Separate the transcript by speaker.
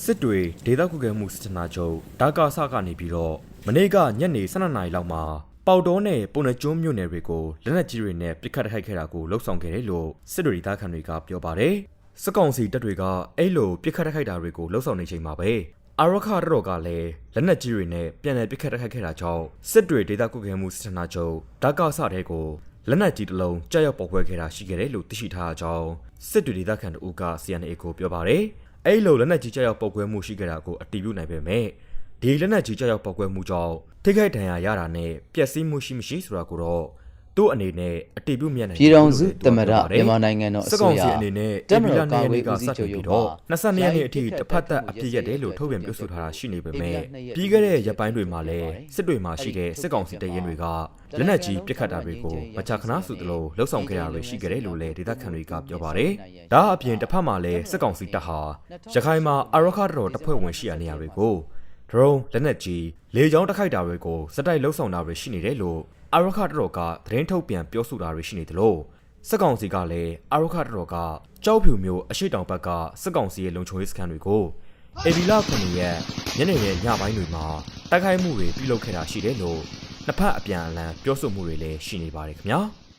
Speaker 1: စစ်တွေဒေသခုခံမှုစစ်ဌာနချုပ်ဒါကာဆကနေပြီးတော့မနေ့ကညနေ12နာရီလောက်မှာပေါတော်နဲ့ပုံနှကျွန်းမြို့နယ်တွေကိုလက်နက်ကြီးတွေနဲ့ပစ်ခတ်တိုက်ခိုက်ခဲ့တာကိုလှုပ်ဆောင်ခဲ့တယ်လို့စစ်တွေဒေသခံတွေကပြောပါတယ်စစ်ကောင်စီတပ်တွေကအဲ့လိုပစ်ခတ်တိုက်ခိုက်တာတွေကိုလှုပ်ဆောင်နေချိန်မှာပဲအာရခရတော်ကလည်းလက်နက်ကြီးတွေနဲ့ပြန်လည်ပစ်ခတ်တိုက်ခိုက်ခဲ့တာကြောင့်စစ်တွေဒေသခုခံမှုစစ်ဌာနချုပ်ဒါကာဆတဲ့ကိုလက်နက်ကြီးတစ်လုံးကြောက်ရောက်ပေါ်ခွဲခဲ့တာရှိခဲ့တယ်လို့သိရှိထားကြောင်းစစ်တွေဒေသခံတို့က CNA ကိုပြောပါတယ်။ အဲ့လိုလက်နက်ကြီးကြောက်ရောက်ပေါ်ခွဲမှုရှိခဲ့တာကိုအတည်ပြုနိုင်ပေမဲ့ဒီလက်နက်ကြီးကြောက်ရောက်ပေါ်ခွဲမှုကြောင့်ထိခိုက်ဒဏ်ရာရတာနဲ့ပျက်စီးမှုရှိမရှိဆိုတာကိုတော့ သူ့အနေနဲ့အတည်ပြုမြင်နိုင်
Speaker 2: ပြည်တော်စု
Speaker 1: တယ်
Speaker 2: သမ္မတ
Speaker 1: လို့ပြောပါတယ်
Speaker 2: မြန်မာနိုင်ငံတော်အ
Speaker 1: စစ်
Speaker 2: စိုး
Speaker 1: ကောင်
Speaker 2: ရ
Speaker 1: စီအနေနဲ့
Speaker 2: တပ်မ
Speaker 1: ပြည်
Speaker 2: တော်
Speaker 1: လာ
Speaker 2: ကာ
Speaker 1: နေ
Speaker 2: ကွယ်
Speaker 1: က
Speaker 2: ဦးစီး
Speaker 1: စ
Speaker 2: ချုပ်
Speaker 1: တင်
Speaker 2: ရုံး
Speaker 1: ပြီးတော့
Speaker 2: မှ
Speaker 1: 22ရက်နေ့အထိတစ်ဖက်သက်အပြည့်ရက်တယ်လို့ထုတ်ပြန်ပြောဆိုထားတာရှိနေပေမဲ့ပြီးခဲ့တဲ့ရက်ပိုင်းတွေမှာလည်းစစ်တွေမှာရှိတဲ့စစ်ကောင်စီတရင်တွေကလက်နက်ကြီးပစ်ခတ်တာတွေကိုမကြာခဏဆိုသလိုလှုပ်ဆောင်ခဲ့တာတွေရှိခဲ့တယ်လို့လည်းဒေသခံတွေကပြောပါတယ်။ဒါအပြင်တစ်ဖက်မှာလည်းစစ်ကောင်စီတပ်ဟာရခိုင်မှာအရခါတော်တပ်ဖွဲ့ဝင်ရှိရနေရတွေကိုဒရုန်းလက်နက်ကြီးလေကြောင်းတိုက်ခိုက်တာတွေကိုစက်တိုက်လှုပ်ဆောင်တာတွေရှိနေတယ်လို့ အရခါတော်ကသတင်းထုတ်ပြန်ပြောဆိုတာတွေရှိနေတယ်လို့စစ်ကောင်စီကလည်းအာရုခတတော်ကကြောက်ဖြူမျိုးအရှိတောင်ဘက်ကစစ်ကောင်စီရဲ့လုံခြုံရေးစခန်းတွေကိုအေဗီလာ9ရက်ညနေရဲ့ညပိုင်းတွေမှာတိုက်ခိုက်မှုတွေပြုလုပ်ခဲ့တာရှိတယ်လို့နှစ်ဖက်အပြန်အလှန်ပြောဆိုမှုတွေလည်းရှိနေပါတယ်ခင်ဗျာ။